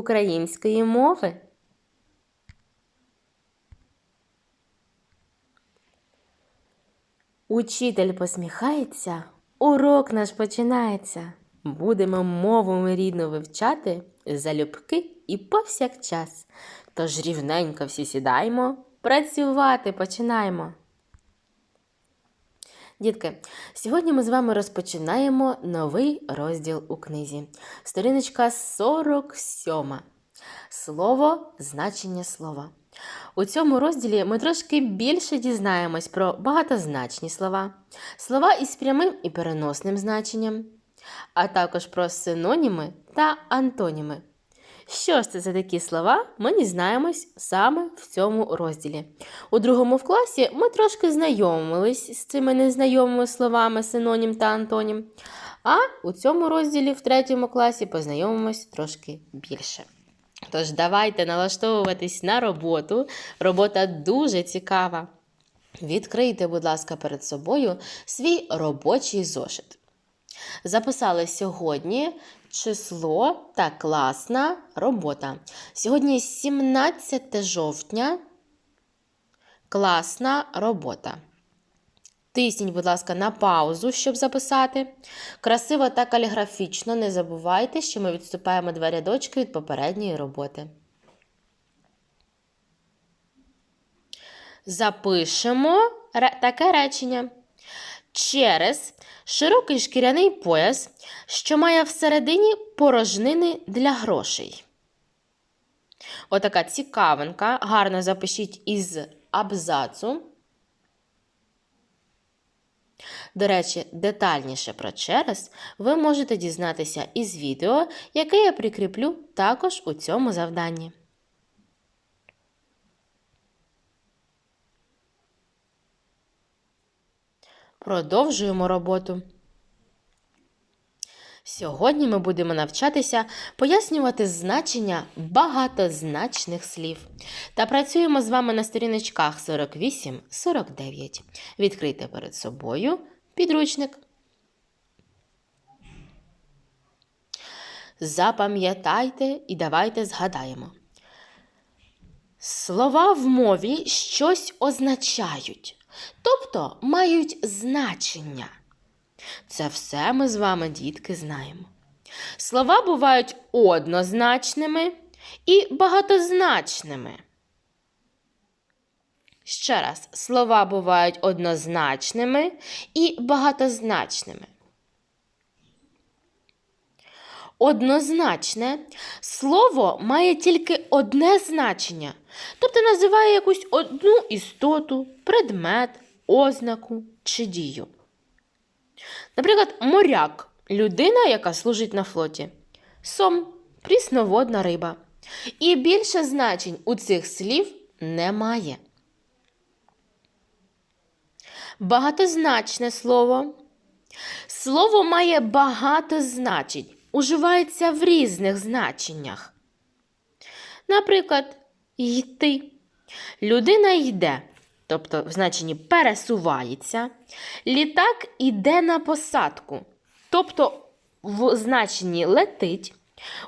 української мови. Учитель посміхається, урок наш починається. Будемо мову ми рідну вивчати залюбки і повсякчас. Тож рівненько всі сідаємо, працювати починаємо. Дітки, сьогодні ми з вами розпочинаємо новий розділ у книзі. Сторіночка 47. Слово значення слова. У цьому розділі ми трошки більше дізнаємось про багатозначні слова, слова із прямим і переносним значенням, а також про синоніми та антоніми. Що ж це за такі слова, ми дізнаємось саме в цьому розділі. У другому в класі ми трошки знайомились з цими незнайомими словами синонім та антонім. А у цьому розділі в третьому класі познайомимось трошки більше. Тож давайте налаштовуватись на роботу. Робота дуже цікава. Відкрийте, будь ласка, перед собою свій робочий зошит. Записали сьогодні число та класна робота. Сьогодні 17 жовтня. Класна робота. Тисніть, будь ласка, на паузу, щоб записати. Красиво та каліграфічно не забувайте, що ми відступаємо два рядочки від попередньої роботи. Запишемо таке речення. Через широкий шкіряний пояс, що має всередині порожнини для грошей. Отака цікавинка. Гарно запишіть із абзацу. До речі, детальніше про через ви можете дізнатися із відео, яке я прикріплю також у цьому завданні. Продовжуємо роботу. Сьогодні ми будемо навчатися пояснювати значення багатозначних слів. Та працюємо з вами на сторіночках 48-49. Відкрийте перед собою підручник. Запам'ятайте і давайте згадаємо. Слова в мові щось означають, тобто мають значення. Це все ми з вами, дітки, знаємо. Слова бувають однозначними і багатозначними. Ще раз, слова бувають однозначними і багатозначними. Однозначне слово має тільки одне значення, тобто називає якусь одну істоту, предмет, ознаку чи дію. Наприклад, моряк людина, яка служить на флоті. Сом прісноводна риба. І більше значень у цих слів немає. Багатозначне слово. Слово має багато значень, уживається в різних значеннях. Наприклад, йти. Людина йде тобто в значенні пересувається. Літак іде на посадку, тобто в значенні летить.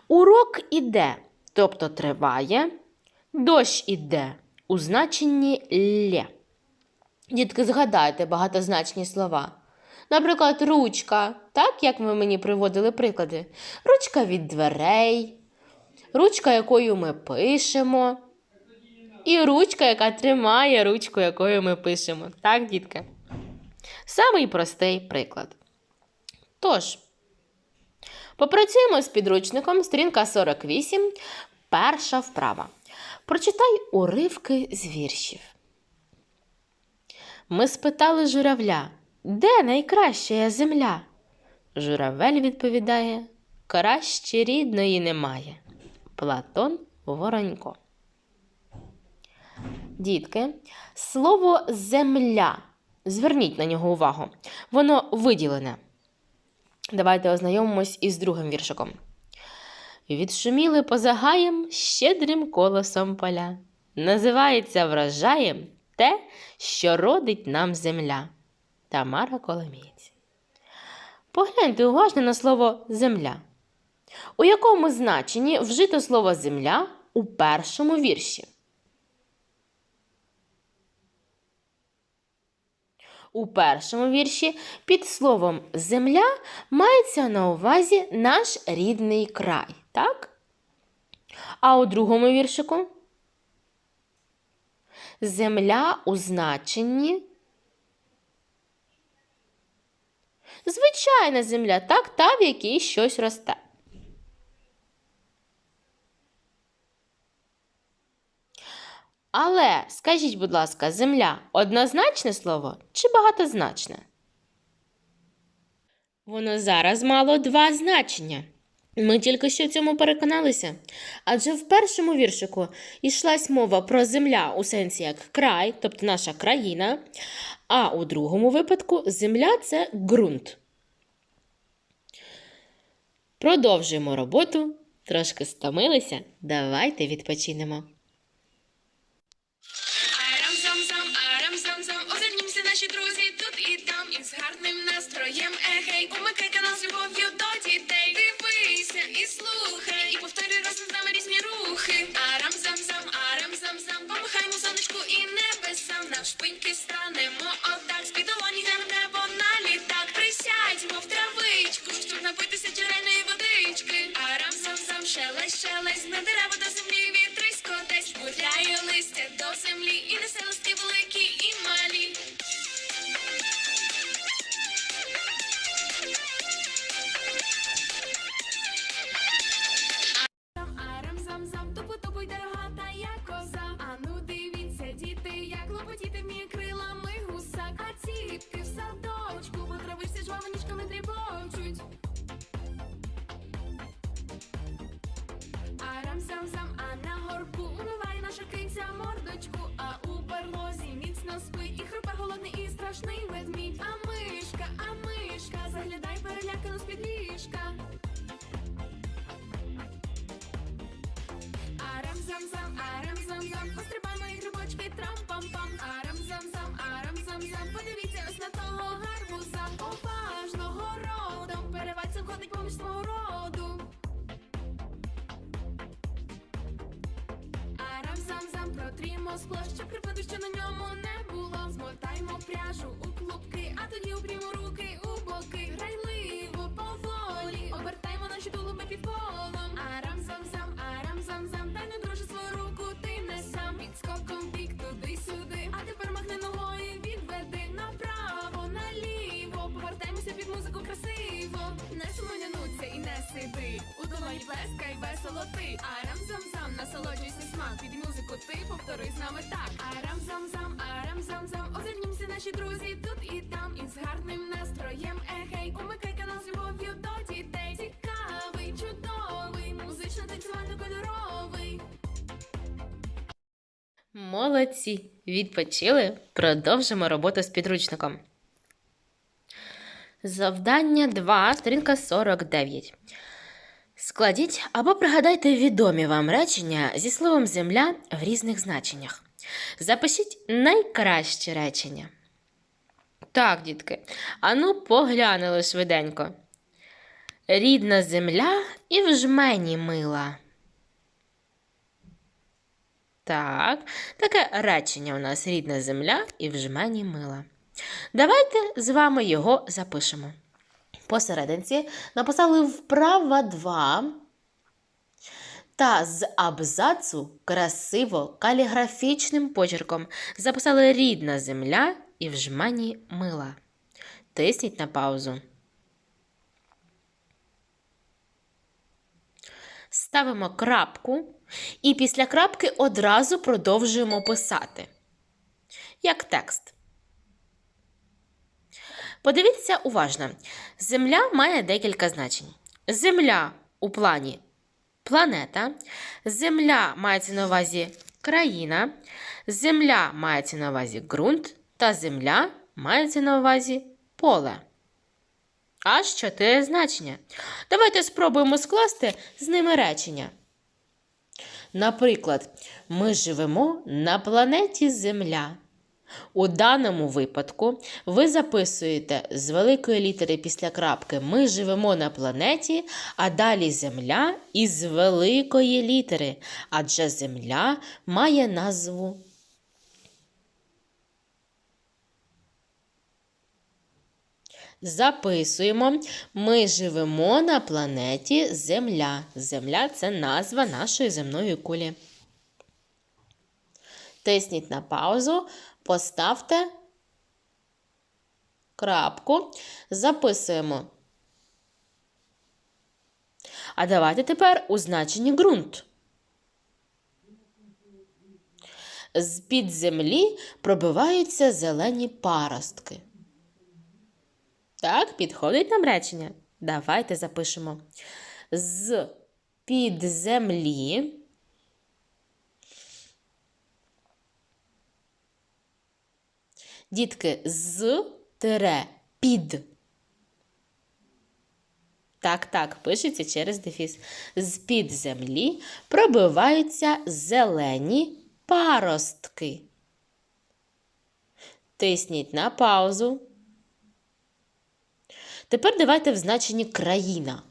Урок іде, тобто триває. Дощ іде у значенні лє. Дітки, згадайте багатозначні слова. Наприклад, ручка, так як ми мені приводили приклади. Ручка від дверей, ручка, якою ми пишемо. І ручка, яка тримає ручку, якою ми пишемо. Так, дітки? Самий простий приклад. Тож, попрацюємо з підручником сторінка 48, перша вправа. Прочитай уривки з віршів. Ми спитали журавля, де найкраща земля? Журавель відповідає: краще рідної немає. Платон Воронько. Дітки, слово земля. Зверніть на нього увагу. Воно виділене. Давайте ознайомимось із другим віршиком. Відшуміли позагаєм щедрим колосом поля. Називається врожаєм те, що родить нам земля. Тамара Коломієць. Погляньте уважно на слово земля. У якому значенні вжито слово земля у першому вірші? У першому вірші під словом земля мається на увазі наш рідний край, так? А у другому віршику земля у значенні. Звичайна земля, так, та в якій щось росте. Але скажіть, будь ласка, земля однозначне слово чи багатозначне? Воно зараз мало два значення. Ми тільки що в цьому переконалися. Адже в першому віршику йшлась мова про земля у сенсі як край, тобто наша країна, а у другому випадку земля це ґрунт. Продовжуємо роботу. Трошки стомилися. Давайте відпочинемо. Дрібочуть. Арам зам зам, а на горбку умиває наша киця мордочку. А у барлозі міцно спить і хрупе голодний і страшний ведмідь. А мишка, а мишка, заглядай перелякану з-під ліжка. Арам зам зам, арам зам зам, пострибаємо і грибочки трам-пам-пам. Арам зам зам, арам зам зам, подивіться ось на того гарбуза. Ходить поміж свого роду. Арам-сам-зам, протрімо скло, щоб припаду, що на ньому не було. Змотаємо пряжу у з нами так. Арам зам зам, арам зам зам. Озирнімся наші друзі тут і там. Із гарним настроєм. Егей, умикай канал з любов'ю до дітей. Цікавий, чудовий, музично танцювально кольоровий. Молодці! Відпочили? Продовжимо роботу з підручником. Завдання 2, сторінка 49. Складіть або пригадайте відомі вам речення зі словом земля в різних значеннях. Запишіть найкраще речення. Так, дітки, ану поглянули швиденько. Рідна земля і в жмені мила. Так, таке речення у нас рідна земля і в жмені мила. Давайте з вами його запишемо. Посерединці написали вправа 2 та з абзацу красиво каліграфічним почерком записали рідна земля і в жмені мила. Тисніть на паузу. Ставимо крапку і після крапки одразу продовжуємо писати. Як текст. Подивіться уважно. Земля має декілька значень. Земля у плані планета. Земля мається на увазі країна. Земля мається на увазі ґрунт. Та земля мається на увазі поле. Аж чотири значення. Давайте спробуємо скласти з ними речення. Наприклад, ми живемо на планеті Земля. У даному випадку ви записуєте з великої літери після крапки Ми живемо на планеті, а далі Земля із великої літери, адже Земля має назву. Записуємо. Ми живемо на планеті Земля. Земля це назва нашої земної кулі. Тисніть на паузу, поставте крапку, записуємо. А давайте тепер у значенні ґрунт. З-під землі пробиваються зелені паростки. Так, підходить нам речення. Давайте запишемо. З під землі. Дітки, з тире під. Так, так, пишеться через дефіс. З-під землі пробиваються зелені паростки. Тисніть на паузу. Тепер давайте в значенні країна.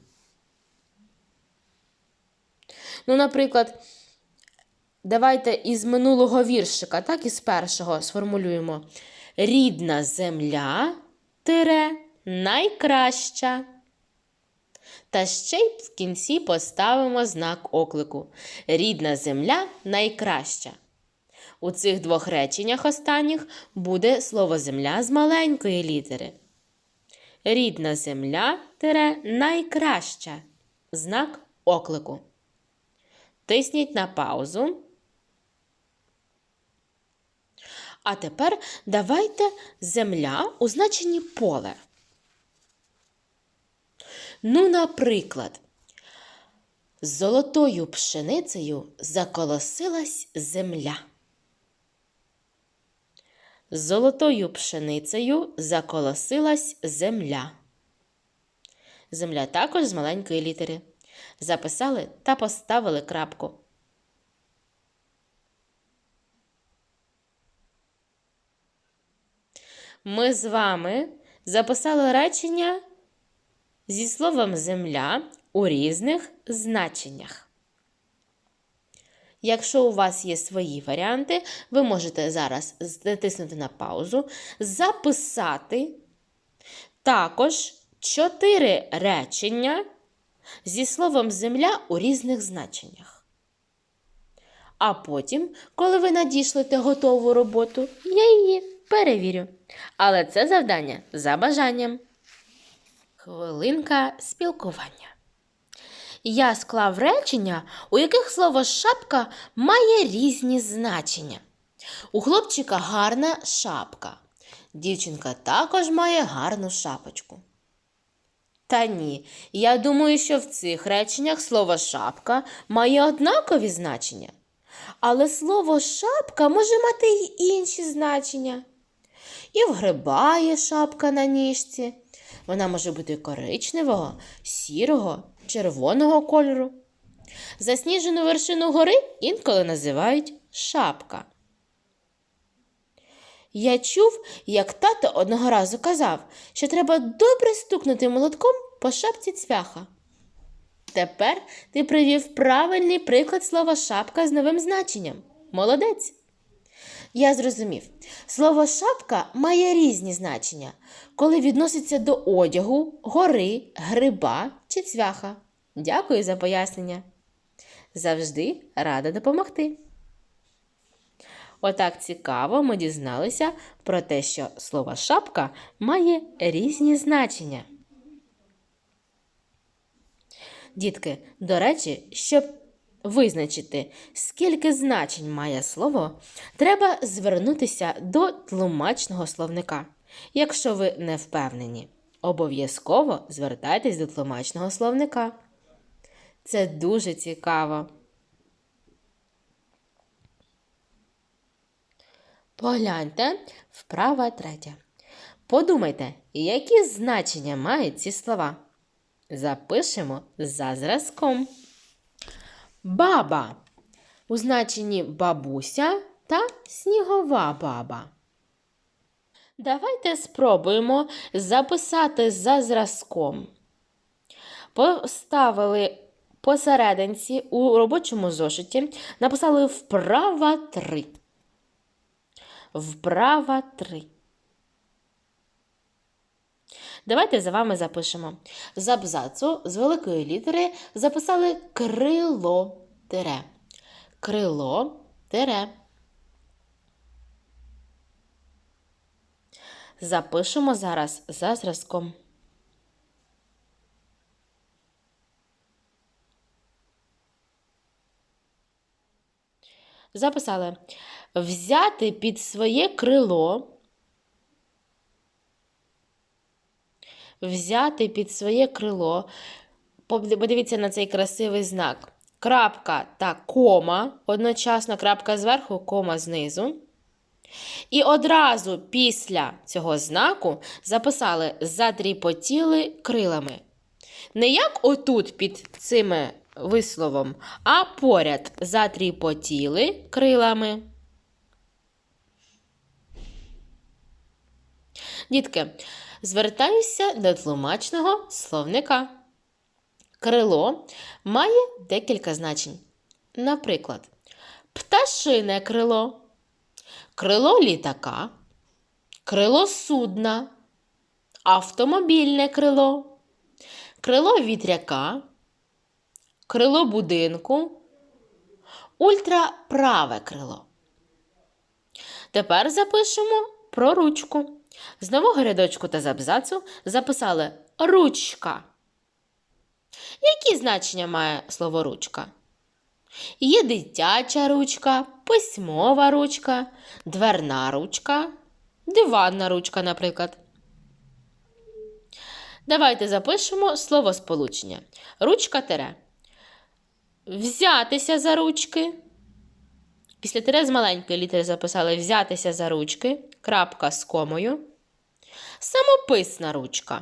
Ну, наприклад, давайте із минулого віршика, так, із першого сформулюємо. Рідна земля тире найкраща. Та ще й в кінці поставимо знак оклику. Рідна земля найкраща. У цих двох реченнях останніх буде слово земля з маленької літери. Рідна земля тире найкраща. Знак оклику. Тисніть на паузу. А тепер давайте земля у значенні поле. Ну, наприклад, золотою пшеницею заколосилась земля. Золотою пшеницею заколосилась земля. Земля також з маленької літери. Записали та поставили крапку. Ми з вами записали речення зі словом земля у різних значеннях. Якщо у вас є свої варіанти, ви можете зараз натиснути на паузу, записати також чотири речення зі словом земля у різних значеннях. А потім, коли ви надішлете готову роботу, я її перевірю. Але це завдання за бажанням. Хвилинка спілкування. Я склав речення, у яких слово шапка має різні значення. У хлопчика гарна шапка. Дівчинка також має гарну шапочку. Та ні, я думаю, що в цих реченнях слово шапка має однакові значення. Але слово шапка може мати й інші значення. І в гриба є шапка на ніжці. Вона може бути коричневого, сірого, червоного кольору. Засніжену вершину гори інколи називають шапка. Я чув, як тато одного разу казав, що треба добре стукнути молотком по шапці цвяха. Тепер ти привів правильний приклад слова шапка з новим значенням. Молодець. Я зрозумів. Слово шапка має різні значення, коли відноситься до одягу, гори, гриба чи цвяха. Дякую за пояснення. Завжди рада допомогти. Отак цікаво ми дізналися про те, що слово шапка має різні значення. Дітки, до речі, щоб визначити, скільки значень має слово, треба звернутися до тлумачного словника. Якщо ви не впевнені, обов'язково звертайтесь до тлумачного словника. Це дуже цікаво. Погляньте, вправа третя. Подумайте, які значення мають ці слова. Запишемо за зразком. Баба у значенні бабуся та снігова баба. Давайте спробуємо записати за зразком. Поставили посерединці у робочому зошиті, написали вправа 3. Вправа 3. Давайте за вами запишемо. З абзацу з великої літери записали крило тире. Крило тире. Запишемо зараз за зразком. Записали. Взяти під своє крило. Взяти під своє крило. Подивіться на цей красивий знак. Крапка та кома. Одночасно крапка зверху, кома знизу. І одразу після цього знаку записали затріпотіли крилами. Не як отут під цим висловом, а поряд затріпотіли крилами. Дітки, звертаюся до тлумачного словника. Крило має декілька значень. Наприклад, пташине крило крило літака, крило судна, автомобільне крило, крило вітряка, крило будинку, ультраправе крило. Тепер запишемо про ручку. З нового рядочку та з абзацу записали ручка. Які значення має слово ручка? Є дитяча ручка, письмова ручка, дверна ручка, диванна ручка, наприклад. Давайте запишемо слово сполучення. Ручка тере. Взятися за ручки. Після тире з маленької літери записали взятися за ручки. Крапка з комою. Самописна ручка.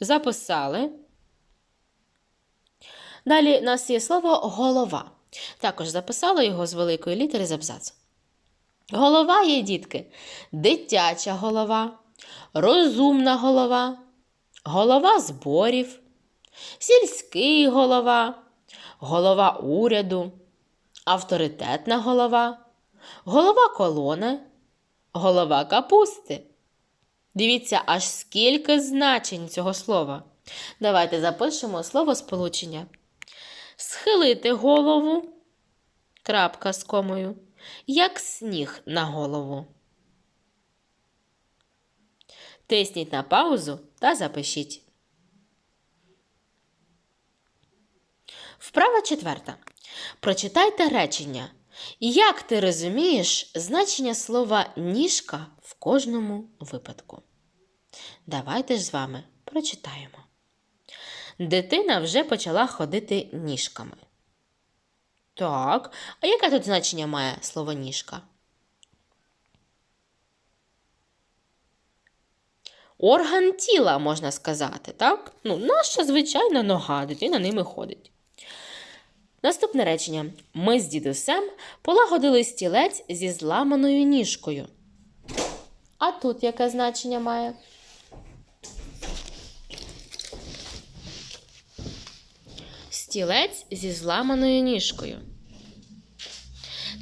Записали. Далі у нас є слово голова. Також записала його з великої літери з абзацу. Голова є, дітки, дитяча голова, розумна голова, голова зборів, сільський голова, голова уряду, авторитетна голова, голова колони, голова капусти. Дивіться, аж скільки значень цього слова. Давайте запишемо слово сполучення. Схилити голову, крапка з комою, як сніг на голову. Тисніть на паузу та запишіть. Вправа четверта. Прочитайте речення. Як ти розумієш значення слова ніжка в кожному випадку? Давайте ж з вами прочитаємо. Дитина вже почала ходити ніжками. Так, а яке тут значення має слово ніжка? Орган тіла, можна сказати, так? Ну, наша звичайна нога, дитина ними ходить. Наступне речення. Ми з дідусем полагодили стілець зі зламаною ніжкою. А тут яке значення має? Стілець зі зламаною ніжкою.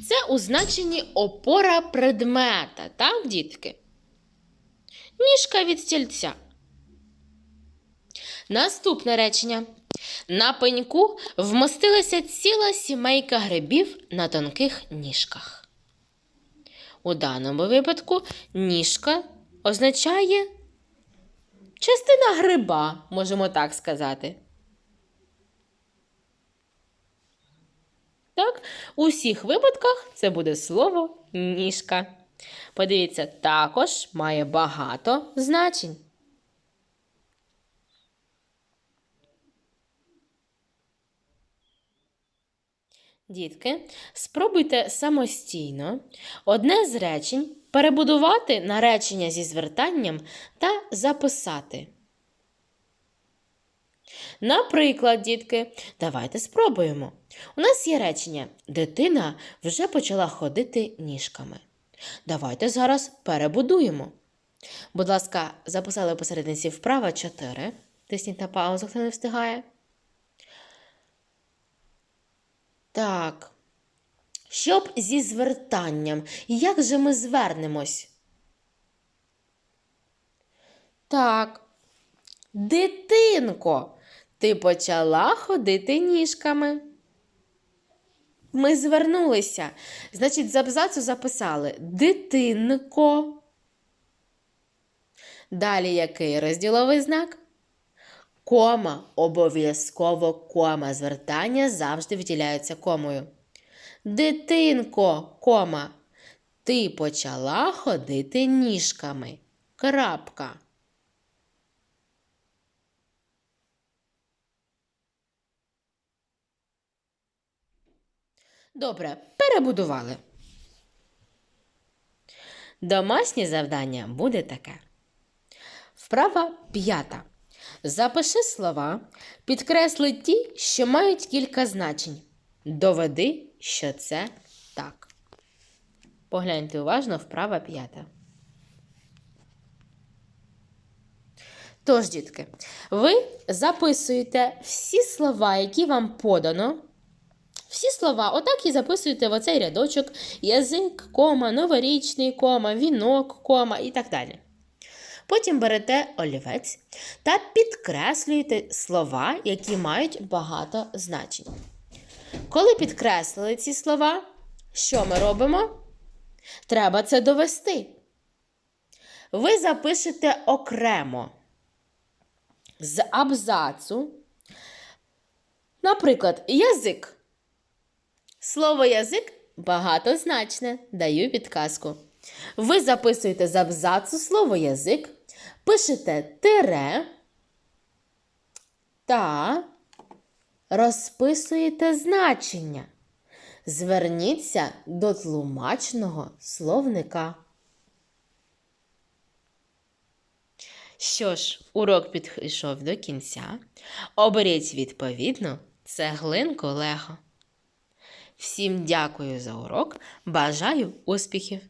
Це у значенні опора предмета, так, дітки? Ніжка від стільця. Наступне речення. На пеньку вмостилася ціла сімейка грибів на тонких ніжках. У даному випадку ніжка означає частина гриба, можемо так сказати. Так, у всіх випадках це буде слово ніжка. Подивіться, також має багато значень. Дітки, спробуйте самостійно одне з речень перебудувати на речення зі звертанням та записати. Наприклад, дітки, давайте спробуємо. У нас є речення Дитина вже почала ходити ніжками. Давайте зараз перебудуємо. Будь ласка, записали посередниці вправа 4. Тисніть на паузу, хто не встигає. Так. Щоб зі звертанням. Як же ми звернемось? Так. Дитинко, ти почала ходити ніжками. Ми звернулися. Значить, з абзацу записали дитинко. Далі який розділовий знак? Кома. Обов'язково кома. Звертання завжди виділяються комою. Дитинко, кома. Ти почала ходити ніжками. Крапка. Добре, перебудували. Домашнє завдання буде таке. Вправа п'ята. Запиши слова, підкресли ті, що мають кілька значень. Доведи, що це так. Погляньте уважно, вправа п'ята. Тож, дітки, ви записуєте всі слова, які вам подано. Всі слова, отак і записуєте в оцей рядочок: язик, кома, новорічний кома, вінок, кома і так далі. Потім берете олівець та підкреслюєте слова, які мають багато значень. Коли підкреслили ці слова, що ми робимо? Треба це довести. Ви запишете окремо з абзацу, наприклад, язик. Слово язик багатозначне. Даю підказку. Ви записуєте з абзацу слово язик, пишете тире та розписуєте значення. Зверніться до тлумачного словника. Що ж, урок підійшов до кінця. Оберіть відповідну цеглинку Лего. Всім дякую за урок. Бажаю успіхів!